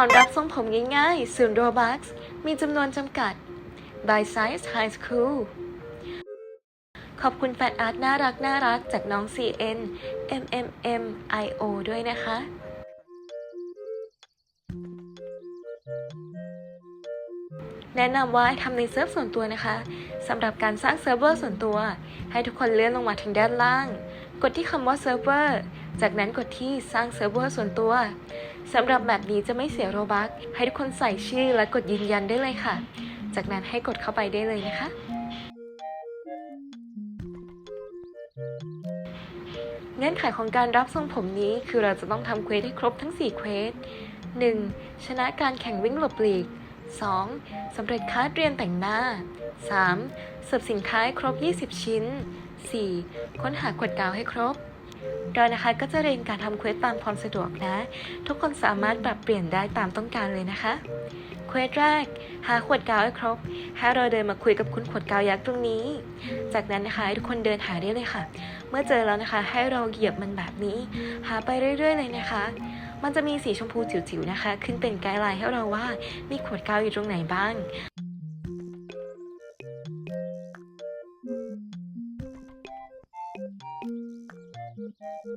อนรับทรงผมง่ายๆ ศูนย์โรบัคมีจำนวนจำกัด by Size High School ขอบคุณแฟนอาร์ตน่ารักน่ารักจากน้อง CN MMM IO ด้วยนะคะแนะนำว่าให้ทำในเซิร์ฟส่วนตัวนะคะสำหรับการสร้างเซิร์ฟเวอร์ส่วนตัว ให้ทุกคนเลื่อนลงมาทางด้านล่าง กดที่คำว่าเซิร์ฟเวอร์ จากนั้นกดที่สร้างเซิร์ฟเวอร์ส่วนตัวสำหรับแบบนี้จะไม่เสียโรบัคให้ทุกคนใส่ชื่อและกดยืนยันได้เลยค่ะ จากนั้นให้กดเข้าไปได้เลยนะคะ เงื่อนไขของการรับทรงผมนี้คือเราจะต้องทำเควสให้ครบทั้ง 4 เควส 1. ชนะการแข่งวิ่งหลบหลีก 2. สำเร็จคัดเรียนแต่งหน้า 3. เสิร์ฟสินค้าให้ครบ 20 ชิ้น 4. ค้นหาขวดกาวให้ครบ เรานะคะก็จะเรียนการทำเควสตามความสะดวกนะ ทุกคนสามารถปรับเปลี่ยนได้ตามต้องการเลยนะคะ เควสแรก หาขวดกาวให้ครบ ให้เราเดินมาคุยกับคุณขวดกาวยักษ์ตรงนี้ จากนั้นนะคะทุกคนเดินหาได้เลยค่ะ เมื่อเจอแล้วนะคะ ให้เราเหยียบมันแบบนี้ หาไปเรื่อย ๆ เลยนะคะ มันจะมีสีชมพูจิ๋วๆนะคะ ขึ้นเป็นไกด์ไลน์ให้เราว่ามีขวดกาวอยู่ตรงไหนบ้าง เมื่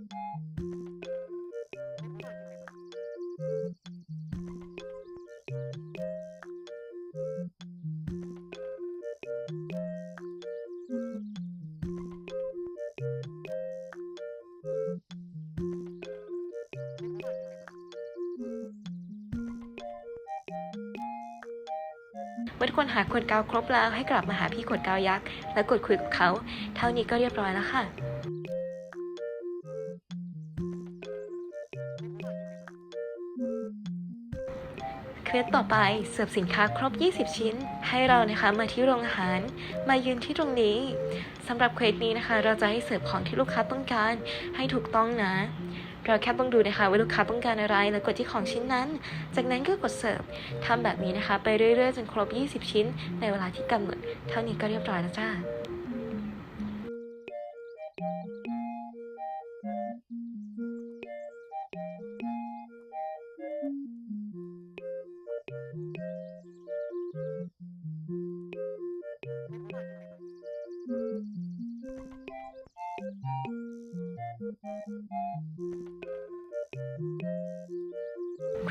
อทุกคนหาขวดกาวครบแล้วให้กลับมาหาพี่ขวดกาวยักษ์ แล้วกดคุยกับเขา เท่านี้ก็เรียบร้อยแล้วค่ะ เควสต่อไปเสิร์ฟสินค้าครบ 20 ชิ้น ให้เรานะคะมาที่โรงอาหาร มายืนที่ตรงนี้สำหรับเควสนี้นะคะ เราจะให้เสิร์ฟของที่ลูกค้าต้องการให้ถูกต้องนะ เราแค่ต้องดูนะคะว่าลูกค้าต้องการอะไรแล้วกดที่ของชิ้นนั้น จากนั้นก็กดเสิร์ฟทำแบบนี้นะคะ ไปเรื่อยๆจนครบ 20 ชิ้น ในเวลาที่กำหนดเท่านี้ก็เรียบร้อยแล้วจ้า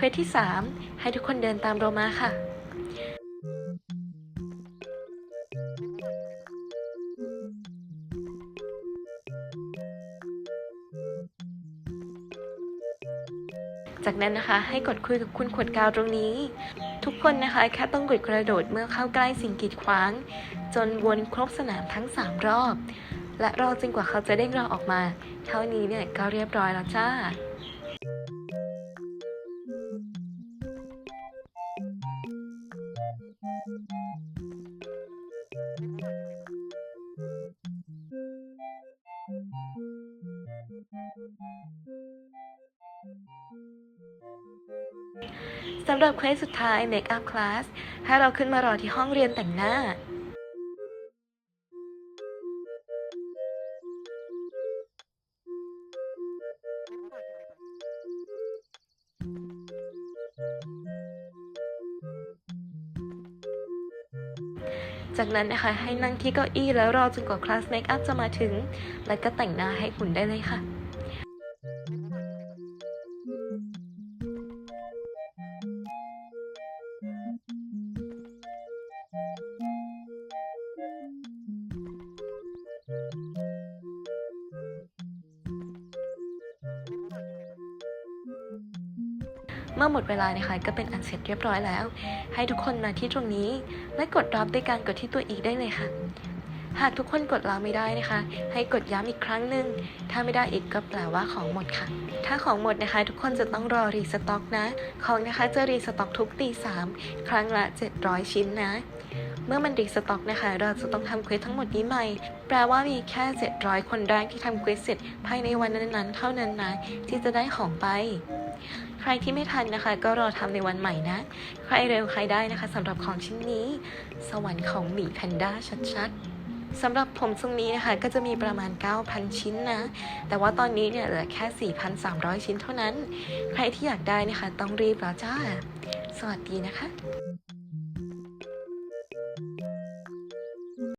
เควสที่ 3 ให้ทุกคนเดินตามเรามาค่ะ จากนั้นนะคะให้กดคุยกับคุณขวดกาวตรงนี้ ทุกคนนะคะแค่ต้องกดกระโดดเมื่อเข้าใกล้สิ่งกีดขวาง จนวนครบสนามทั้ง 3 รอบ และรอจนกว่าเขาจะเด้งเราออกมา เท่านี้เนี่ยก็เรียบร้อยแล้วจ้า สำหรับเควสสุดท้าย Make up Class ให้เราขึ้นมารอที่ห้องเรียนแต่งหน้า จากนั้นนะคะให้นั่งที่เก้าอี้แล้วรอจนกว่าคลาสเมคอัพจะมาถึง แล้วก็แต่งหน้าให้คุณได้เลยค่ะ เมื่อหมดเวลานะคะก็เป็นอันเสร็จเรียบร้อยแล้ว ให้ทุกคนมาที่ตรงนี้ และกดรับด้วยการกดที่ตัวอีกได้เลยค่ะ หากทุกคนกดรับไม่ได้นะคะ ให้กดย้ำอีกครั้งหนึ่งถ้าไม่ได้อีกก็แปลว่าของหมดค่ะ ถ้าของหมดนะคะ ทุกคนจะต้องรอรีสต็อกนะ ของนะคะจะรีสต็อกทุกตีสามครั้งละ 700 ชิ้นนะเมื่อมันรีสต็อกนะคะ เราจะต้องทำเควสทั้งหมดนี้ใหม่ แปลว่ามีแค่ 700 คนแรกที่ทำเควสเสร็จภายในวันนั้นๆ เท่านั้นนะที่จะได้ของไป รที่ไม่ทันนะคะ ก็รอทำในวันใหม่นะ ใครเร็วใครได้นะคะสำหรับของชิ้นนี้ สวรรค์ของหมีแพนด้าชัดๆสำหรับผมทรงนี้นะคะก็จะมีประมาณ 9,000 ชิ้นนะ แต่ว่าตอนนี้เนี่ยเหลือแค่ 4,300 ชิ้นเท่านั้น ใครที่อยากได้นะคะ ต้องรีบแล้วจ้า สวัสดีนะคะ